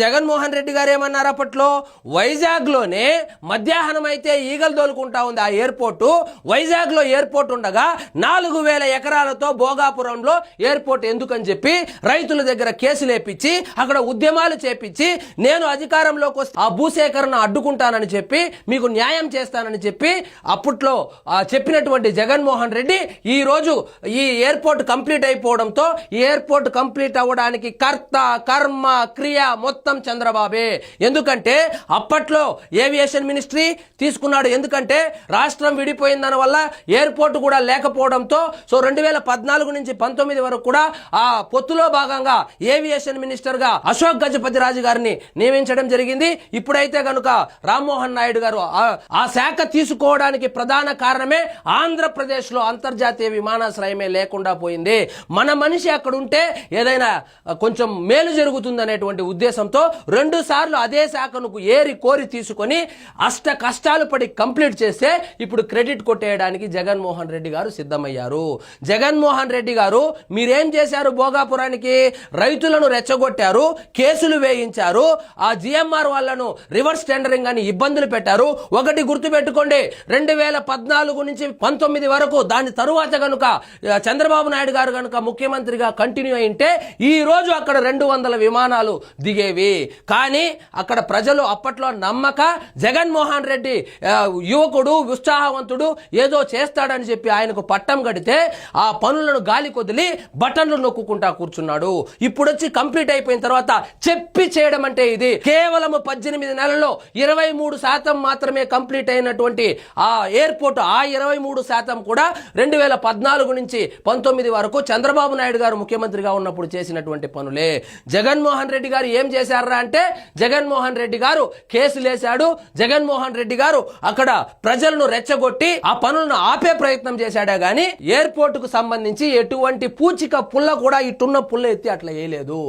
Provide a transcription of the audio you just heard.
జగన్మోహన్ రెడ్డి గారు ఏమన్నారు అప్పట్లో? వైజాగ్లోనే మధ్యాహ్నం అయితే ఈగలు తోలుకుంటా ఉంది ఆ ఎయిర్పోర్టు. వైజాగ్లో ఎయిర్పోర్ట్ ఉండగా నాలుగు వేల ఎకరాలతో భోగాపురంలో ఎయిర్పోర్ట్ ఎందుకని చెప్పి రైతుల దగ్గర కేసులు వేపించి అక్కడ ఉద్యమాలు చేపించి నేను అధికారంలోకి వస్తే ఆ భూసేకరణ అడ్డుకుంటానని చెప్పి మీకు న్యాయం చేస్తానని చెప్పి అప్పట్లో చెప్పినటువంటి జగన్మోహన్ రెడ్డి ఈ రోజు ఈ ఎయిర్పోర్ట్ కంప్లీట్ అయిపోవడంతో ఈ ఎయిర్పోర్ట్ కంప్లీట్ అవ్వడానికి కర్త కర్మ క్రియ మొత్తం చంద్రబాబే. ఎందుకంటే అప్పట్లో ఏవియేషన్ మినిస్ట్రీ తీసుకున్నాడు. ఎందుకంటే రాష్ట్రం విడిపోయిన దాని వల్ల ఎయిర్పోర్ట్ కూడా లేకపోవడంతో సో రెండు వేల పద్నాలుగు నుంచి పంతొమ్మిది వరకు కూడా ఆ పొత్తులో భాగంగా ఏవియేషన్ మినిస్టర్గా అశోక్ గజపతి రాజు గారిని నియమించడం జరిగింది. ఇప్పుడైతే గనుక రామ్మోహన్ నాయుడు గారు ఆ- ఆ శాఖ తీసుకోవడానికి ప్రధాన కారణమే ఆంధ్రప్రదేశ్లో అంతర్జాతీయ విమానాశ్రయమే లేకుండా పోయింది. మన మనిషి అక్కడ ఉంటే ఏదైనా కొంచెం మేలు జరుగుతుంది అనేటువంటి ఉద్దేశంతో రెండు సార్లు అదే శాఖను ఏరి కోరి తీసుకొని అష్ట కష్టాలు పడి కంప్లీట్ చేస్తే ఇప్పుడు క్రెడిట్ కొట్టేయడానికి జగన్మోహన్ రెడ్డి గారు సిద్ధమయ్యారు. జగన్మోహన్ రెడ్డి గారు మీరేం చేశారు భోగాపురానికి? రైతులను రెచ్చగొట్టారు కేసులు వేయించారు ఆ జిఎంఆర్ వాళ్ళను రివర్స్ టెండరింగ్ అని ఇబ్బందులు పెట్టారు. ఒకటి గుర్తుపెట్టుకోండి రెండు వేల పద్నాలుగు నుంచి పంతొమ్మిది వరకు దాని తరువాత కనుక చంద్రబాబు నాయుడు గారు కనుక ముఖ్యమంత్రిగా కంటిన్యూ అయింటే ఈ రోజు అక్కడ రెండు వందల విమానాలు దిగేవి. కానీ అక్కడ ప్రజలు అప్పట్లో నమ్మక జగన్మోహన్ రెడ్డి యువకుడు ఉత్సాహవంతుడు ఏదో చేస్తాడని చెప్పి ఆయనకు పట్టం కడితే ఆ పనులను గాలి కొదిలి బటన్లు నొక్కుంటా కూర్చున్నాడు. ఇప్పుడు వచ్చి కంప్లీట్ అయిపోయిన తర్వాత చెప్పి చేయడం అంటే ఇది. కేవలం పద్దెనిమిది నెలల్లో ఇరవై మూడు శాతం మాత్రమే కంప్లీట్ అయినటువంటి ఆ ఎయిర్పోర్ట్ ఆ ఇరవై మూడు శాతం కూడా రెండు వేల పద్నాలుగు నుంచి పంతొమ్మిది వరకు చంద్రబాబు నాయుడు గారు ముఖ్యమంత్రిగా ఉన్నప్పుడు చేసినటువంటి పనులే. జగన్మోహన్ రెడ్డి గారు ఏం చేశారు? అంటే జగన్మోహన్ రెడ్డి గారు కేసులు వేశాడు జగన్మోహన్ రెడ్డి గారు అక్కడ ప్రజలను రెచ్చగొట్టి ఆ పనులను ఆపే ప్రయత్నం చేశాడే గాని ఎయిర్పోర్ట్కు సంబంధించి ఎటువంటి పూచిక పుల్ల కూడా ఇటున్న పుల్ల ఎత్తి అట్లా వేయలేదు.